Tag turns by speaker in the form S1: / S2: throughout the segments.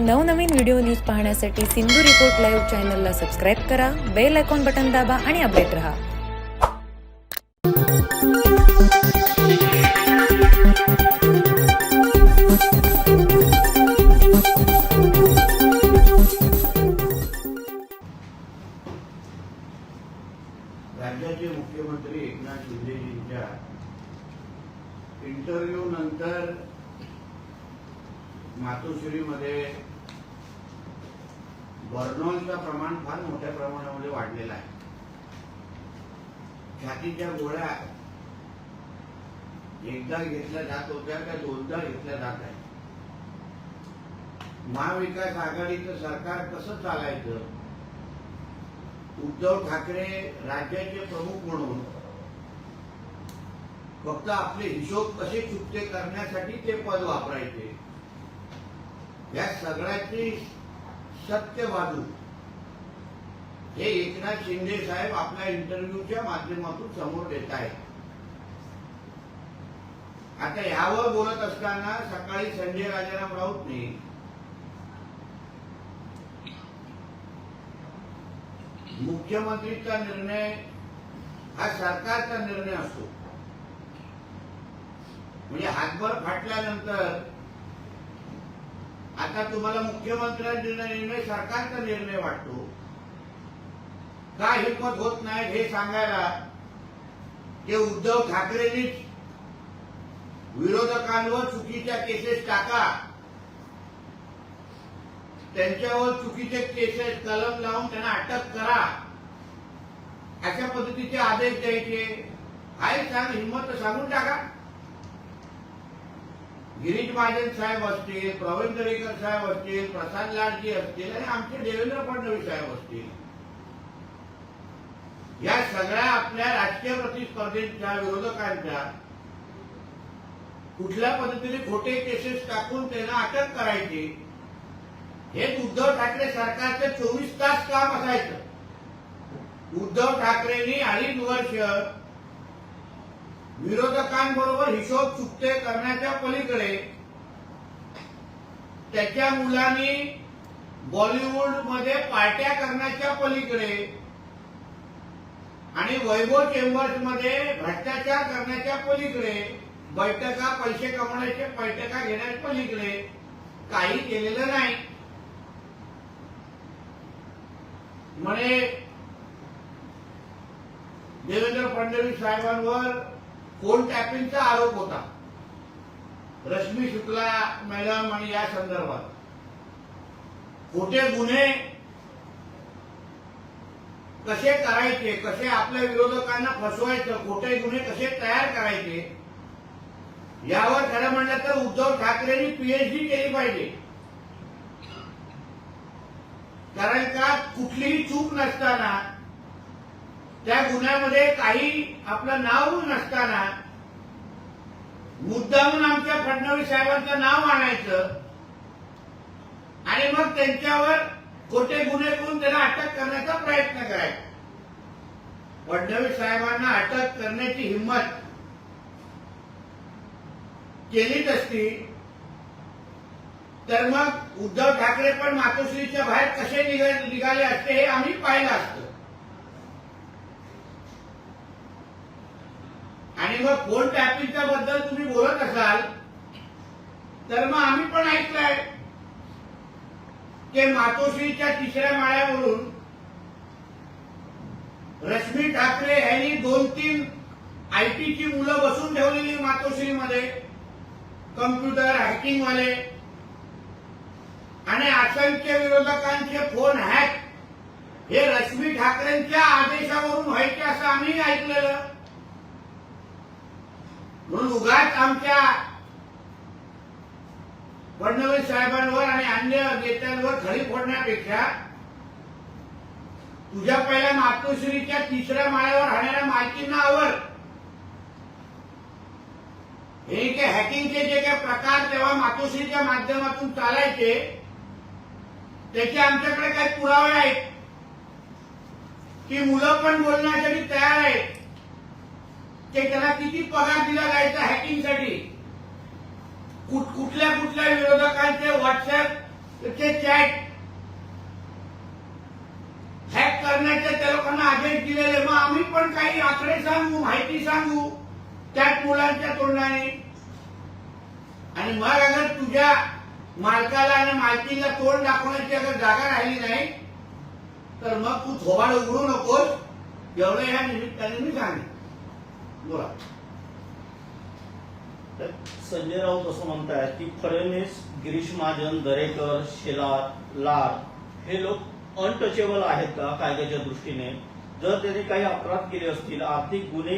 S1: नवनवीन video news पाहण्यासाठी Sindhu report live चॅनलला सबस्क्राईब करा बेल आयकॉन बटन दाबा आणि अपडेट रहा.
S2: राज्याचे मुख्यमंत्री एकनाथ शिंदेजींच्या इंटरव्ह्यू नंतर मातोश्रीमध्ये बर्नॉलचं प्रमाण फार मोठ्या प्रमाणामध्ये वाढलेलं आहे. छातीच्या गोळ्या एकदा घेतल्या जात होत्या का दोनदा घेतल्या जात आहे महाविकास आघाडीचं सरकार कसं चालायचं? उद्धव ठाकरे राज्याचे प्रमुख म्हणून फक्त आपले हिशोब कसे चुकते करण्यासाठी ते पद वापरायचे. या सगळ्याची सत्य बाजू हे एकनाथ शिंदे साहेब आपल्या इंटरव्ह्यूच्या माध्यमातून समोर देत आहेत. आता यावर बोलत असताना सकाळी संजय राजाराम राऊतने मुख्यमंत्रीचा निर्णय हा सरकारचा निर्णय असतो. म्हणजे हातभर फाटल्यानंतर आता तुम्हाला मुख्यमंत्र्यांचा निर्णय सरकारचा निर्णय वाटतो. का हिंमत होत नाही हे सांगायला? ते उद्धव ठाकरेंनीच विरोधकांवर चुकीच्या केसेस टाका. त्यांच्यावर चुकीचे केसेस कलम लावून त्यांना अटक करा. अशा पद्धतीचे आदेश द्यायचे. आहे सांग हिंमत तर सांगून टाका. गिरीश महाजन साहेब असतील प्रवीण दरेकर साहेब असतील प्रसाद लाडजी असतील आणि आमचे देवेंद्र फडणवीस साहेब असतील. या सगळ्या आपल्या राजकीय प्रतिस्पर्धेच्या विरोधकांच्या कुठल्या पद्धतीने खोटे केसेस टाकून त्यांना अटक करायची हे उद्धव ठाकरे सरकारचं चोवीस तास काम असायचं. उद्धव ठाकरेंनी अडीच वर्ष विरोधकांबरोबर हिशोब चुकते करण्याच्या पलीकडे त्याच्या मुलांनी बॉलिवूडमध्ये पार्ट्या करण्याच्या पलीकडे आणि वैभव चेंबर्समध्ये भ्रष्टाचार करण्याच्या पलीकडे बैठका पैसे कमवण्याच्या बैठका घेण्याच्या पलीकडे काही केलेलं नाही. म्हणे देवेंद्र फडणवीस साहेबांवर फोन टॅपिंगचा आरोप होता? रश्मी शुक्ला मॅडम आणि या संदर्भात. खोटे गुन्हे कसे करायचे कसे आपल्या विरोधकांना फसवायचं खोटे गुन्हे कसे तयार करायचे यावर खरं म्हणलं तर उद्धव ठाकरेंनी पीएचडी केली पाहिजे. कारण का कुठलीही चूक नसताना त्या गुन्ह्यामध्ये काही आपलं नाव नसताना मुद्दामून आमच्या फडणवीस साहेबांचं नाव आणायचं आणि मग त्यांच्यावर खोटे गुन्हे करून त्यांना अटक करण्याचा प्रयत्न करायचा. फडणवीस साहेबांना अटक करण्याची हिंमत केलीच असती तर मग उद्धव ठाकरे पण मातोश्रीच्या बाहेर कसे निघा- निघाले असते हे आम्ही पाहिलं असतं. आणि मग फोन टॅपिंगच्या बद्दल तुम्ही बोलत असाल तर मग आम्ही पण ऐकलंय की मातोश्रीच्या तिसऱ्या माळ्यावरून रश्मी ठाकरे यांनी दोन तीन आयटीची मुलं बसून ठेवलेली मातोश्रीमध्ये कम्प्युटर हॅकिंगवाले. आणि असंख्य विरोधकांचे फोन हॅक हे रश्मी ठाकरेंच्या आदेशावरून व्हायचे असं आम्ही ऐकलेलं. म्हणून उगाच आमच्या फडणवीस साहेबांवर आणि अन्य नेत्यांवर खडी फोडण्यापेक्षा तुझ्या पहिल्या मातोश्रीच्या तिसऱ्या माळ्यावर राहणाऱ्या मालकींना आवड हे जे हॅकिंगचे जे काही प्रकार तेव्हा मातोश्रीच्या माध्यमातून चालायचे त्याचे आमच्याकडे काही पुरावे आहेत. की मुलं पण बोलण्यासाठी तयार आहेत. की त्याला किती पगार दिला जायचा हॅकिंगसाठी कुठ- कुठल्या कुठल्या विरोधकांचे व्हॉट्सअप चॅट हॅक करण्याचे त्या लोकांना आदेश दिलेले. मग आम्ही पण काही आकडे सांगू माहिती सांगू त्याच मुलांच्या तोंडाने. आणि मग अगर तुझ्या मालकाला आणि मालकीला तोंड दाखवण्याची अगर जागा राहिली नाही तर मग तू थोबाड उघडू नकोस. एवढं या निमित्ताने मी सांगेन. बोला.
S3: संजय राऊत असं म्हणतायत की फडणवीस गिरीश महाजन दरेकर शेलार लाड हे लोक अनटचेबल आहेत का कायद्याच्या दृष्टीने? जर त्यांनी काही अपराध केले असतील आर्थिक गुन्हे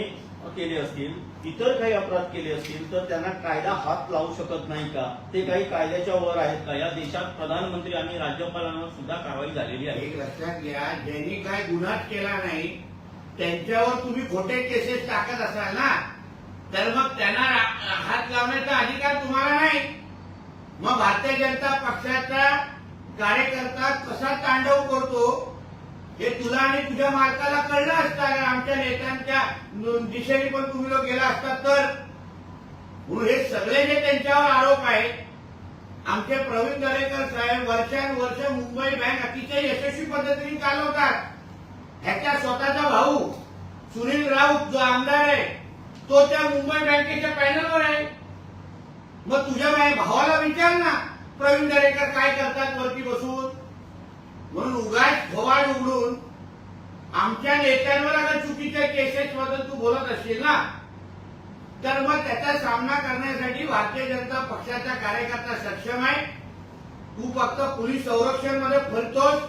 S3: केले असतील इतर काही अपराध केले असतील तर त्यांना कायदा हात लावू शकत नाही का? ते काही कायद्याच्या वर आहेत का? या देशात प्रधानमंत्री आणि राज्यपालांवर सुद्धा कारवाई झालेली आहे.
S2: एक लक्षात घ्या ज्यांनी काय गुन्हाच केला नाही त्यांच्यावर तुम्ही खोटे केसेस टाकत असाल ना तर मग त्यांना हात लावण्याचा अधिकार तुम्हाला नाही. मग भारतीय जनता पक्षाचा कार्यकर्ता कसा तांडव करतो हे तुला आणि तुझ्या मालकाला कळलं असतं. आमच्या नेत्यांच्या दिशेने पण तुम्ही लोक गेला असता तर. म्हणून हे सगळे जे त्यांच्यावर आरोप आहेत आमचे प्रवीण दरेकर साहेब वर्षानुवर्ष मुंबई बँक अतिशय यशस्वी पद्धतीने चालवतात. ह्याच्या स्वतःचा भाऊ सुनील राऊत जो आमदार आहे तो त्या मुंबई बँकेच्या पॅनलवर आहे. मग तुझ्या बाई- भावाला विचार ना प्रवीण दरेकर काय करतात वरती बसून? म्हणून उगाच थोवाड उघडून आमच्या नेत्यांवर अगर चुकीच्या केसेस बद्दल तू बोलत असशील ना तर मग त्याचा सामना करण्यासाठी भारतीय जनता पक्षाचा कार्यकर्ता सक्षम आहे. तू फक्त पोलीस संरक्षणमध्ये फरतोस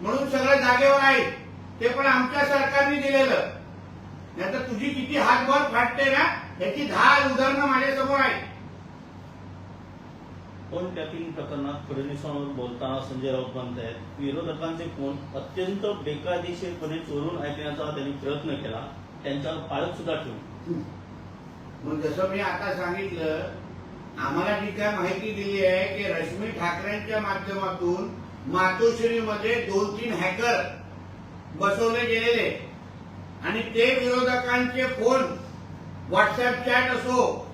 S2: म्हणून सगळ्या जागेवर आहे. ते पण आमच्या सरकारने दिलेलं. नाहीतर तुझी किती हातभर फाटते ना याची दहा उदाहरणं माझ्यासमोर आहेत.
S3: पण त्या तीन प्रकरणात फडणवीसांवर बोलताना संजय राऊत म्हणतायत विरोधकांचे फोन अत्यंत बेकायदेशीरपणे चोरून ऐकण्याचा त्यांनी प्रयत्न केला. त्यांच्यावर पाळत सुद्धा ठेवली
S2: मग जसं मी आता सांगितलं आम्हाला जी काय माहिती दिली आहे की रश्मी ठाकरेंच्या माध्यमातून मातोश्रीमध्ये दोन तीन हॅकर बसवले गेलेले. आणि ते विरोधकांचे फोन व्हॉट्सअप चॅट असो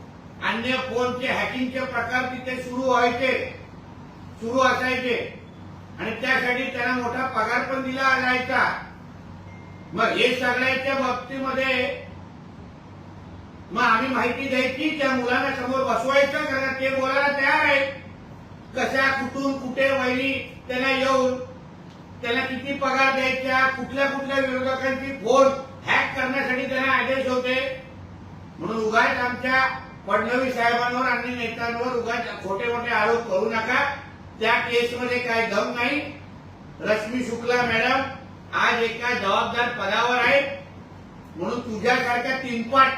S2: अन्य फोनचे हॅकिंगचे प्रकार तिथे सुरू व्हायचे सुरू असायचे. आणि त्यासाठी त्यांना मोठा पगार पण दिला जायचा. मग हे सगळ्याच्या बाबतीमध्ये मग आम्ही माहिती द्यायची त्या मुलांना समोर बसवायचं कारण ते बोलायला तयार आहेत. कशा कुठून कुठे वैरी त्यांना येऊन त्याला किती पगार द्यायच्या कुठल्या कुठल्या विरोधकांची फोन हॅक करण्यासाठी त्यांना आदेश होते. म्हणून उगाच आमच्या फडणवीस साहेबांवर आणि नेत्यांवर उगाच खोटे मोठे आरोप करू नका. त्या केसमध्ये काय दम नाही. रश्मी शुक्ला मॅडम आज एका जबाबदार पदावर आहेत. म्हणून तुझ्यासारख्या तीनपाट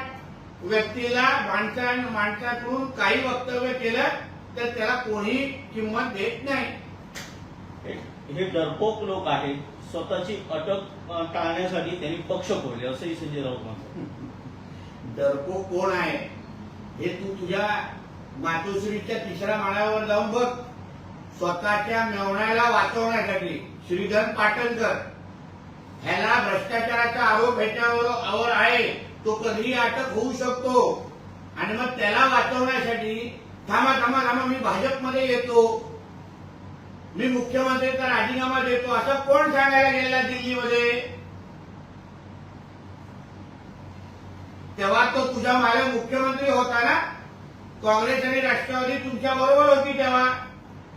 S2: व्यक्तीला माणसा माणसाकडून काही वक्तव्य केलं तर त्याला कोणी किंमत देत नाही.
S3: हे- हे डरपोक लोक आहेत स्वतःची अटक टाळण्यासाठी त्यांनी पक्ष फोडले असंही संजय राऊत म्हणतात.
S2: डरपोक कोण आहे? हे तू तुझ्या मातोश्रीच्या तिसऱ्या माळ्यावर जाऊन बघ. स्वतःच्या मेवण्याला वाचवण्यासाठी श्रीधर पाटणकर ह्याला भ्रष्टाचाराचा आरोप ह्याच्यावर आहे. तो कधीही अटक होऊ शकतो. आणि मग त्याला वाचवण्यासाठी थांबा थांबा थांबा मी भाजपमध्ये येतो. मी मुख्यमंत्र्यांचा राजीनामा देतो असं कोण सांगायला गेलेला दिल्लीमध्ये? तेव्हा तो तुझा मागे मुख्यमंत्री होता ना? काँग्रेस आणि राष्ट्रवादी तुमच्या बरोबर होती तेव्हा.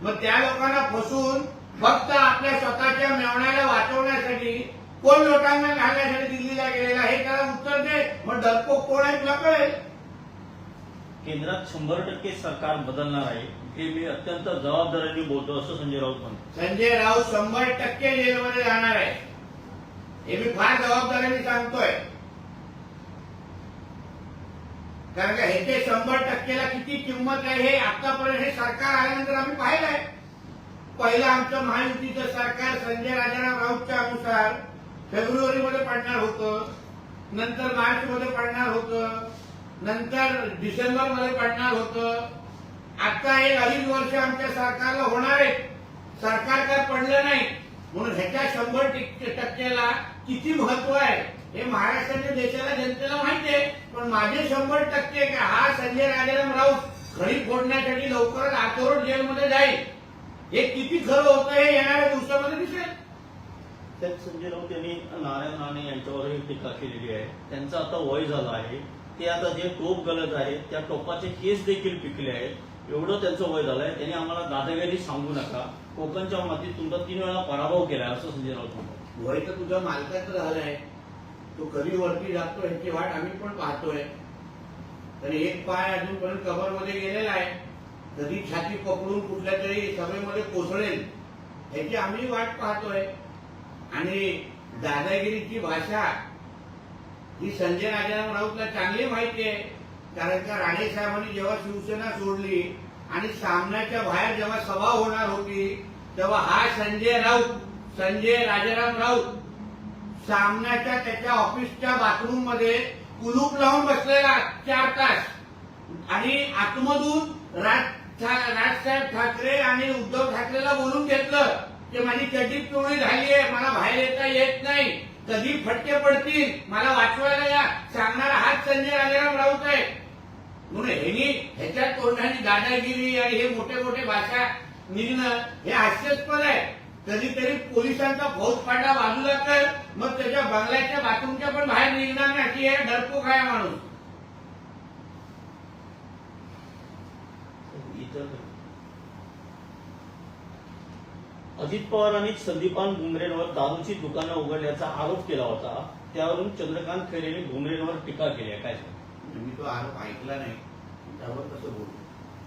S2: मग त्या लोकांना फसून फक्त आपल्या स्वतःच्या मेवण्याला वाचवण्यासाठी कोण लोकांना घालण्यासाठी दिल्लीला गेलेला हे त्याला उत्तर दे. मग डरपो कोण आहे? तुला कळेल.
S3: केंद्रात शंभर टक्के सरकार बदलणार आहे हे मी अत्यंत जबाबदारीने बोलतो असं संजय राऊत म्हणतो
S2: संजय राऊत शंभर टक्के जेलमध्ये जाणार आहे. हे मी फार जबाबदारीने सांगतोय. कारण का ह्याचे शंभर टक्केला किती किंमत आहे हे आतापर्यंत हे सरकार आल्यानंतर आम्ही पाहिलं आहे. पहिलं आमचं महायुतीचं सरकार संजय राजाराम राऊतच्या अनुसार फेब्रुवारीमध्ये पडणार होतं नंतर मार्च मध्ये पडणार होतं. नंतर डिसेंबरमध्ये पडणार होतं. आता एक अडीच वर्ष आमच्या सरकारला होणार आहे सरकार काय पडलं नाही. म्हणून ह्याच्या शंभर टक्क्याला किती महत्त्व आहे हे महाराष्ट्राच्या देशाला जनतेला माहिती आहे. पण माझे शंभर टक्के का हा संजय राजाराम राऊत खडी फोडण्यासाठी लवकरच आतोरट जेलमध्ये जाईल. हे किती खरं होतं हे येणाऱ्या दिवसामध्ये दिसेल.
S3: त्यात संजय राऊत यांनी नारायण राणे यांच्यावरही टीका केलेली आहे. त्यांचं आता वय झालं आहे. ते आता जे टोप गलत आहे त्या टोपाचे केस देखील पिकले आहेत. एवढं त्यांचं वय झालंय. त्यांनी आम्हाला दादागिरी सांगू नका. कोकणच्या मातीत तुमचा तीन वेळा पराभव केलाय असं संजय राऊत
S2: वय तर तुझ्या मालकाचं झालंय. तो कधी वरती जातो ह्याची वाट आम्ही पण पाहतोय. तर एक पाय अजूनपर्यंत कबरमध्ये गेलेला आहे. कधी छाती पकडून कुठल्या तरी सभेमध्ये कोसळेल ह्याची आम्ही वाट पाहतोय. आणि दादागिरीची भाषा ही संजय राजाराम राऊतला चांगली माहिती आहे. कारण का राणे साहेबांनी जेव्हा शिवसेना सोडली आणि सामन्याच्या बाहेर जेव्हा सभा होणार होती तेव्हा हा संजय राऊत संजय राजाराम राऊत सामन्याच्या त्याच्या ऑफिसच्या बाथरूममध्ये कुलूप लावून बसलेला चार तास. आणि आतमधून राज राजसाहेब ठाकरे आणि उद्धव ठाकरेला बोलून घेतलं की माझी चड्डी पिवळी झाली आहे मला बाहेर येता येत नाही. कधी फटके पडतील? मला वाचवायला या. सांगणारा हाच संजय राजाराम राऊत आहे. म्हणून ह्यानी ह्याच्या तोंडाने दादागिरी आणि हे मोठे मोठे भाषा निघणं हे हास्यास्पद आहे. कधीतरी पोलिसांचा फौजफाटा बाजूला तर मग त्याच्या बंगल्याच्या बाथरूमच्या पण बाहेर निघणार नाही. अशी आहे डरपोक आहे माणूस.
S3: अजित पवारांनी संदीपान भुमरेंवर दारूची दुकानं उघडल्याचा आरोप केला होता. त्यावरून चंद्रकांत खैरेंनी भुमरेंवर टीका केली आहे. काय?
S2: मी तो आरोप ऐकला नाही. त्यावर कसं बोलू?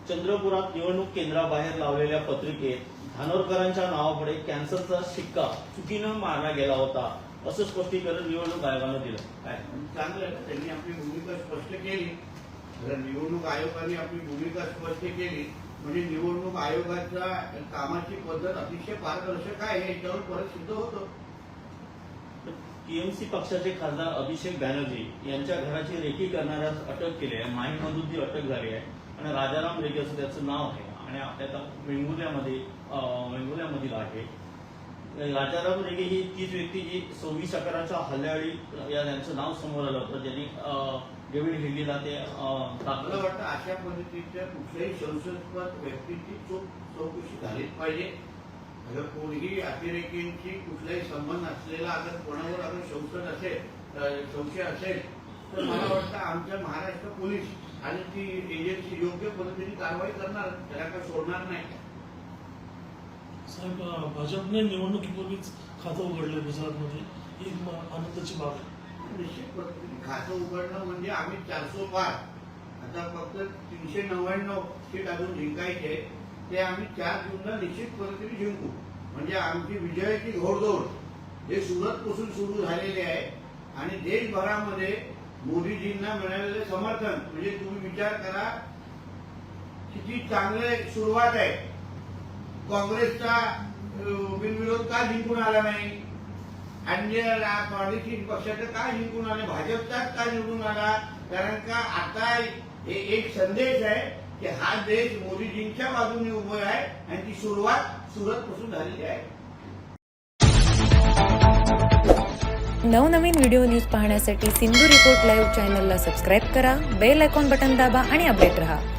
S3: चंद्रपुरात निवडणूक केंद्राबाहेर लावलेल्या पत्रिकेत धानोरकरांच्या नावापुढे कॅन्सरचा शिक्का चुकीनं मारला गेला होता असं स्पष्टीकरण निवडणूक आयोगानं दिलं. काय?
S2: चांगलं आहे. त्यांनी आपली भूमिका स्पष्ट केली. जर निवडणूक आयोगाने आपली भूमिका स्पष्ट केली. म्हणजे निवडणूक आयोगाच्या कामाची पद्धत अतिशय पारदर्शक आहे हे याच्यावर परत सिद्ध होतं.
S3: टीएमसी पक्षाचे खासदार अभिषेक बॅनर्जी यांच्या घराची रेकी करणाऱ्यास अटक केली आहे. माहीमधून ती अटक झाली आहे आणि राजाराम रेगे असं त्याचं नाव आहे आणि आपल्या वेंगुल्यामध्ये वेंगुल्यामधील आहे. राजाराम रेगे ही तीच व्यक्ती जी सव्वीस अकराच्या हल्ल्यावेळी या त्यांचं नाव समोर आलं होतं ज्यांनी अं, डेव्हिड हिल्लीला ते अं,
S2: मला
S3: टाकलं
S2: वाटतं अशा पद्धतीच्या कुठल्याही संशयास्पद व्यक्तीची चूक चौकशी झालीच पाहिजे. अगर कोणीही अतिरेकींची कुठलाही संबंध असलेला अगर कोणावर अगर संशय असेल संशय असेल तर मला वाटतं आमच्या महाराष्ट्र पोलीस आणि ती एजन्सी योग्य पद्धतीने कारवाई करणार त्याला काय सोडणार नाही.
S4: साहेब भाजपने निवडणुकीपूर्वीच खातं उघडलं गुजरातमध्ये. ही म- आनंदाची बाब आहे.
S2: निश्चित पद्धतीने खातं उघडणं म्हणजे आम्ही चारशे पाच. आता फक्त तीनशे नव्याण्णव सीट अजून जिंकायचे ते आम्ही चार जूनला निश्चित पद्धतीने जिंकू. म्हणजे आमची विजयाची घोडदौड हे सुरतपासून सुरू झालेले आहे. आणि देशभरामध्ये मोदीजींना मिळालेले समर्थन म्हणजे तुम्ही विचार करा किती चांगले सुरुवात आहे. काँग्रेसचा बिनविरोध का जिंकून आला नाही? अन्य रा- प्रादेशिक पक्षाचं का जिंकून आले? भाजपचाच का निवडून आला? कारण का आता एक संदेश आहे की हा देश मोदीजींच्या बाजूने उभं आहे आणि ती सुरुवात सुरत पासून झालेली आहे.
S1: नवनवीन व्हिडिओ न्यूज पाहण्यासाठी सिंधू रिपोर्ट लाईव्ह चॅनलला सबस्क्राईब करा बेल आयकॉन बटन दाबा आणि अपडेट रहा.